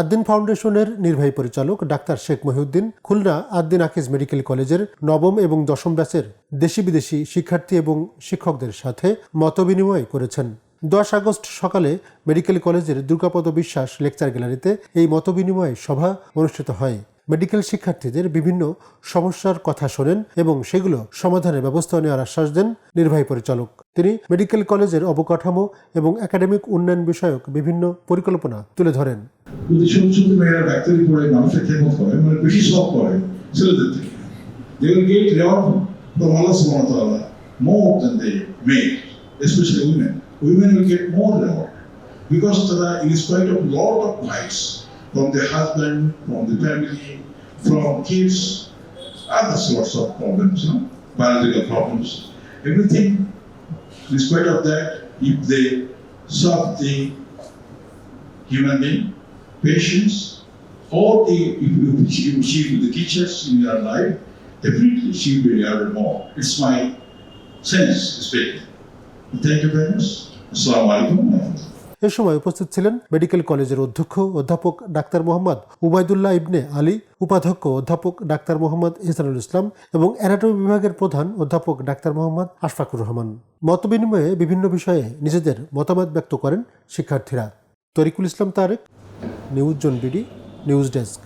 আদ্দিন ফাউন্ডেশনের নির্বাহী পরিচালক ডাক্তার শেখ মহিউদ্দিন, খুলনা আদ্দিন আকিজ মেডিকেল কলেজের নবম এবং দশম ব্যাচের দেশি বিদেশি শিক্ষার্থী এবং শিক্ষকদের সাথে মতবিনিময় করেছেন। দশ আগস্ট সকালে মেডিকেল কলেজের দুর্গাপদ বিশ্বাস লেকচার গ্যালারিতে এই মতবিনিময় সভা অনুষ্ঠিত হয়। মেডিকেল শিক্ষার্থীদের বিভিন্ন সমস্যার কথা শোনেন এবং সেগুলো সমাধানের ব্যবস্থা নেওয়ার আশ্বাস দেন নির্বাহী পরিচালক। তিনি মেডিকেল কলেজের অবকাঠামো এবং একাডেমিক উন্নয়ন বিষয়ক বিভিন্ন পরিকল্পনা তুলে ধরেন। যদি ছোট ছোট মেয়েরা ডাক্তারি পড়ে মানুষের খেদমত করে মানে বেশি সব করে ছেলেদের থেকে they will get reward from Allah subhanahu wa ta'ala more than they make, especially women. Women will get more reward because তারা in spite of lot of fights from their husband, from the family, from kids, other sorts of problems, you know, biological problems, everything. In spite of that, if they solve the human being, patience, or the, if you she with the teachers in your life, definitely she will be rewarded more. It's my sense speaking. Thank you very much. Assalamu alaikum. এ সময় উপস্থিত ছিলেন medical কলেজের অধ্যক্ষ অধ্যাপক ডাক্তার মোহাম্মদ উবায়দুল্লাহ ইবনে আলী উপাধ্যক্ষ অধ্যাপক ডাক্তার মোহাম্মদ ইহসানুল ইসলাম এবং অ্যানাটমি বিভাগের প্রধান অধ্যাপক ডাক্তার মোহাম্মদ আশফাকুর রহমান মতবিনিময়ে বিভিন্ন বিষয়ে নিজেদের মতামত ব্যক্ত করেন শিক্ষার্থীরা তরিকুল ইসলাম তারেক নিউজ জন বিডি নিউজ ডেস্ক।